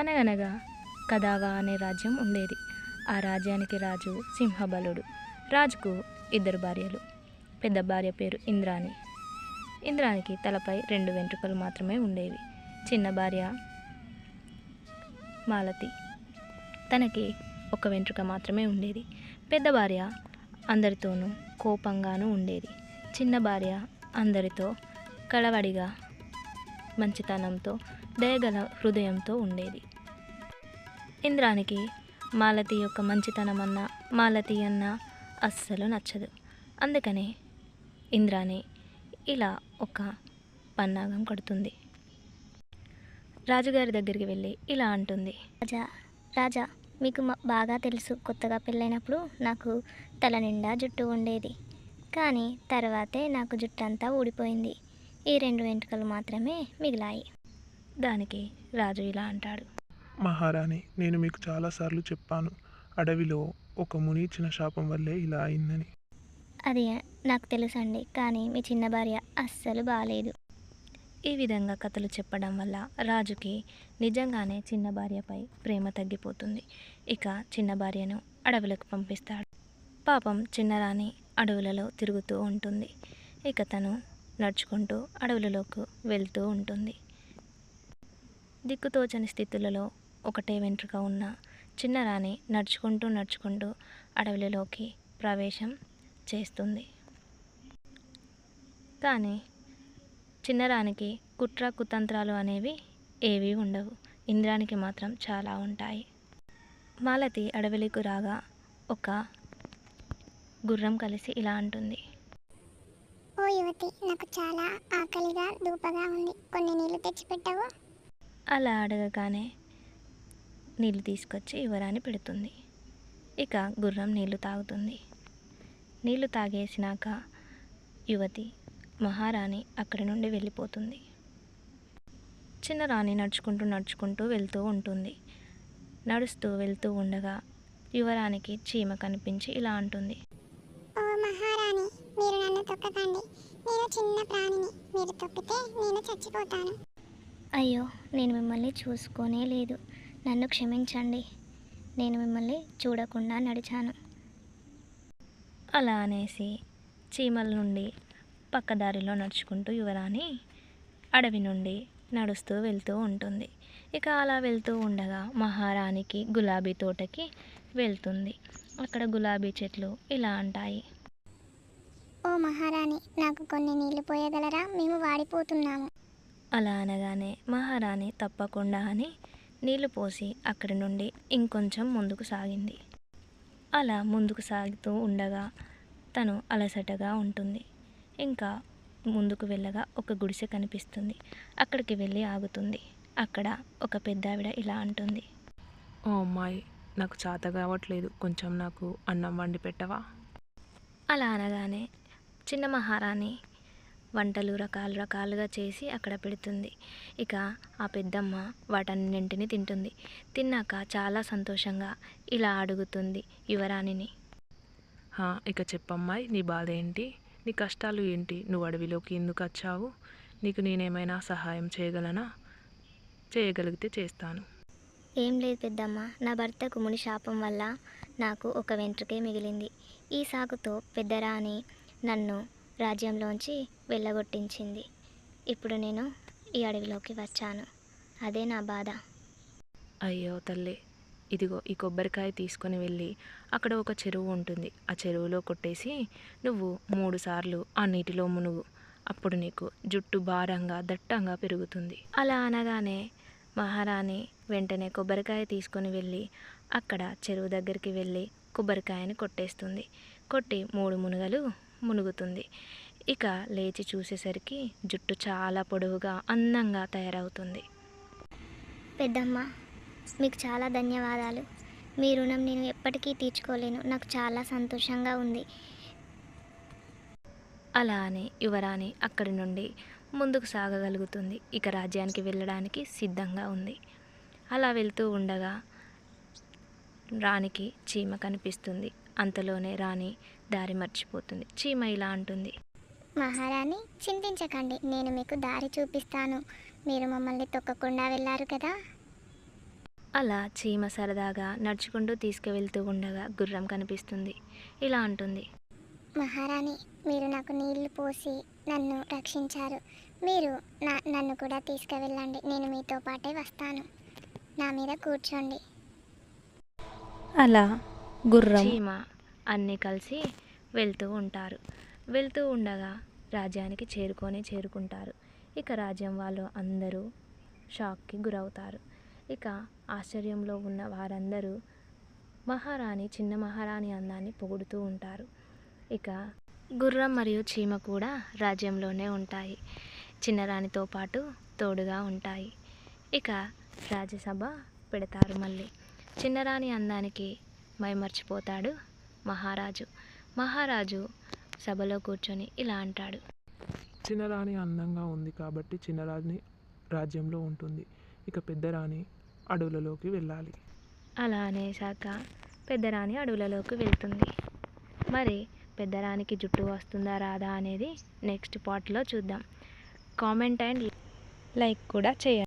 అనగనగా కదావా అనే రాజ్యం ఉండేది. ఆ రాజ్యానికి రాజు సింహబలుడు రాజుకు ఇద్దరు భార్యలు. పెద్ద భార్య పేరు ఇంద్రాణి. ఇంద్రానికి తలపై రెండు వెంట్రుకలు మాత్రమే ఉండేవి. చిన్న భార్య మాలతి. తనకి ఒక వెంట్రుక మాత్రమే ఉండేది. పెద్ద భార్య అందరితోనూ కోపంగానూ ఉండేది. చిన్న భార్య అందరితో కలవడిగా మంచితనంతో దయగల హృదయంతో ఉండేది. ఇంద్రానికి మాలతి యొక్క మంచితనం అన్న మాలతి అన్న అస్సలు నచ్చదు. అందుకనే ఇంద్రాని ఇలా ఒక పన్నాగం కడుతుంది. రాజుగారి దగ్గరికి వెళ్ళి ఇలా అంటుంది. రాజా రాజా మీకు బాగా తెలుసు. కొత్తగా పెళ్ళైనప్పుడు నాకు తల నిండా జుట్టు ఉండేది. కానీ తర్వాతే నాకు జుట్టు అంతా ఊడిపోయింది. ఈ రెండు వెంట్రుకలు మాత్రమే మిగిలాయి. దానికి రాజు ఇలా అంటాడు. మహారాణి నేను మీకు చాలాసార్లు చెప్పాను. అడవిలో ఒక ముని ఇచ్చిన శాపం వల్లే ఇలా అయిందని. అది నాకు తెలుసండి కానీ మీ చిన్న భార్య అస్సలు బాగాలేదు ఈ విధంగా కథలు చెప్పడం వల్ల రాజుకి నిజంగానే చిన్న భార్యపై ప్రేమ తగ్గిపోతుంది. ఇక చిన్న భార్యను అడవులకు పంపిస్తాడు. పాపం చిన్నరాణి అడవులలో తిరుగుతూ ఉంటుంది. ఇక తను నడుచుకుంటూ అడవులలోకి వెళ్తూ ఉంటుంది. దిక్కుతోచని స్థితులలో ఒకటే వెంట్రుక ఉన్న చిన్నరాణి నడుచుకుంటూ నడుచుకుంటూ అడవులలోకి ప్రవేశం చేస్తుంది. కానీ చిన్నరానికి కుట్ర కుతంత్రాలు అనేవి ఏవీ ఉండవు. ఇంద్రానికి మాత్రం చాలా ఉంటాయి. మాలతి అడవిలోకి రాగా ఒక గుర్రం కలిసి ఇలా అంటుంది. ఓ యువతి నాకు చాలా ఆకలిగా దూపగా ఉంది. కొన్ని నీళ్ళు తెచ్చిపెట్టవు? అలా అడగగానే నీళ్ళు తీసుకొచ్చి యువరాణి పెడుతుంది. ఇక గుర్రం నీళ్ళు తాగుతుంది. నీళ్ళు తాగేసినాక యువతి మహారాణి అక్కడి నుండి వెళ్ళిపోతుంది. చిన్న రాణి నడుచుకుంటూ నడుచుకుంటూ వెళ్తూ ఉంటుంది. నడుస్తూ వెళ్తూ ఉండగా యువరానికి చీమ కనిపించి ఇలా అంటుంది. ఓ మహారాణి మీరు నన్ను తొక్కకండి. నేను చిన్న ప్రాణిని. మీరు తొక్కితే నేను చచ్చిపోతాను. అయ్యో నేను మిమ్మల్ని చూసుకోనే లేదు. నన్ను క్షమించండి. నేను మిమ్మల్ని చూడకుండా నడిచాను. అలా అనేసి చీమల నుండి పక్కదారిలో నడుచుకుంటూ యువరాణి అడవి నుండి నడుస్తూ వెళ్తూ ఉంటుంది. ఇక అలా వెళ్తూ ఉండగా మహారాణికి గులాబీ తోటకి వెళ్తుంది. అక్కడ గులాబీ చెట్లు ఇలా అంటాయి ఓ మహారాణి నాకు కొన్ని నీళ్ళు పోయగలరా? మేము వాడిపోతున్నాము. అలా అనగానే మహారాణి తప్పకుండా అని నీళ్ళు పోసి అక్కడి నుండి ఇంకొంచెం ముందుకు సాగింది. అలా ముందుకు సాగుతూ ఉండగా తను అలసటగా ఉంటుంది. ఇంకా ముందుకు వెళ్ళగా ఒక గుడిసె కనిపిస్తుంది. అక్కడికి వెళ్ళి ఆగుతుంది. అక్కడ ఒక పెద్దావిడ ఇలా అంటుంది. ఓ అమ్మాయి నాకు చేత కావట్లేదు కొంచెం నాకు అన్నం వండి పెట్టవా? అలా అనగానే చిన్న మహారాణి వంటలు రకాలు రకాలుగా చేసి అక్కడ పెడుతుంది. ఇక ఆ పెద్దమ్మ వాటన్నింటిని తింటుంది. తిన్నాక చాలా సంతోషంగా ఇలా అడుగుతుంది యువరాణిని. హా, ఇక చెప్పమ్మాయి నీ బాధ ఏంటి? నీ కష్టాలు ఏంటి? నువ్వు అడవిలోకి ఎందుకు వచ్చావు? నీకు నేనేమైనా సహాయం చేయగలనా? చేయగలిగితే చేస్తాను. ఏం లేదు పెద్దమ్మ. నా భర్తకు ముని శాపం వల్ల నాకు ఒక వెంట్రుకే మిగిలింది. ఈ సాకుతో పెద్దరాణి నన్ను రాజ్యంలోంచి వెళ్ళగొట్టించింది. ఇప్పుడు నేను ఈ అడవిలోకి వచ్చాను. అదే నా బాధ. అయ్యో తల్లి! ఇదిగో ఈ కొబ్బరికాయ తీసుకొని వెళ్ళి అక్కడ ఒక చెరువు ఉంటుంది. ఆ చెరువులో కొట్టేసి నువ్వు మూడు సార్లు ఆ నీటిలో మునుగు. అప్పుడు నీకు జుట్టు భారంగా దట్టంగా పెరుగుతుంది. అలా అనగానే మహారాణి వెంటనే కొబ్బరికాయ తీసుకొని వెళ్ళి అక్కడ చెరువు దగ్గరికి వెళ్ళి కొబ్బరికాయని కొట్టేస్తుంది. కొట్టి మూడు మునుగలు మునుగుతుంది. ఇక లేచి చూసేసరికి జుట్టు చాలా పొడవుగా అందంగా తయారవుతుంది. పెద్దమ్మ మీకు చాలా ధన్యవాదాలు. మీ రుణం నేను ఎప్పటికీ తీర్చుకోలేను. నాకు చాలా సంతోషంగా ఉంది. అలా అని యువరాణి అక్కడి నుండి ముందుకు సాగగలుగుతుంది. ఇక రాజ్యానికి వెళ్ళడానికి సిద్ధంగా ఉంది. అలా వెళ్తూ ఉండగా రాణికి చీమ కనిపిస్తుంది. అంతలోనే రాణి దారి మర్చిపోతుంది. చీమ ఇలా అంటుంది. మహారాణి చింతించకండి. నేను మీకు దారి చూపిస్తాను. మీరు మమ్మల్ని తొక్కకుండా వెళ్ళారు కదా? అలా చీమ సరదాగా నడుచుకుంటూ తీసుకువెళ్తూ ఉండగా గుర్రం కనిపిస్తుంది. ఇలా అంటుంది. మహారాణి మీరు నాకు నీళ్ళు పోసి నన్ను రక్షించారు. మీరు నా నన్ను కూడా తీసుకువెళ్ళండి. నేను మీతో పాటే వస్తాను. నా మీద కూర్చోండి. అలా గుర్రం చీమ అన్నీ కలిసి వెళ్తూ ఉంటారు. వెళ్తూ ఉండగా రాజ్యానికి చేరుకొని చేరుకుంటారు. ఇక రాజ్యం వాళ్ళు అందరూ షాక్కి గురవుతారు. ఇక ఆశ్చర్యంలో ఉన్న వారందరూ మహారాణి చిన్న మహారాణి అందాన్ని పొగుడుతూ ఉంటారు. ఇక గుర్రం మరియు చీమ కూడా రాజ్యంలోనే ఉంటాయి. చిన్నరాణితో పాటు తోడుగా ఉంటాయి. ఇక రాజ్యసభ పెడతారు మళ్ళీ. చిన్నరాణి అందానికి మైమర్చిపోతాడు మహారాజు. మహారాజు సభలో కూర్చొని ఇలా అంటాడు. చిన్నరాణి అందంగా ఉంది కాబట్టి చిన్నరాణి రాజ్యంలో ఉంటుంది. ఇక పెద్దరాణి అడవులలోకి వెళ్ళాలి. అలా అనేసాక పెద్దరాణి అడవులలోకి వెళ్తుంది. మరి పెద్దరానికి జుట్టు వస్తుందా రాదా అనేది నెక్స్ట్ పార్ట్లో చూద్దాం. కామెంట్ అండ్ లైక్ కూడా చేయండి.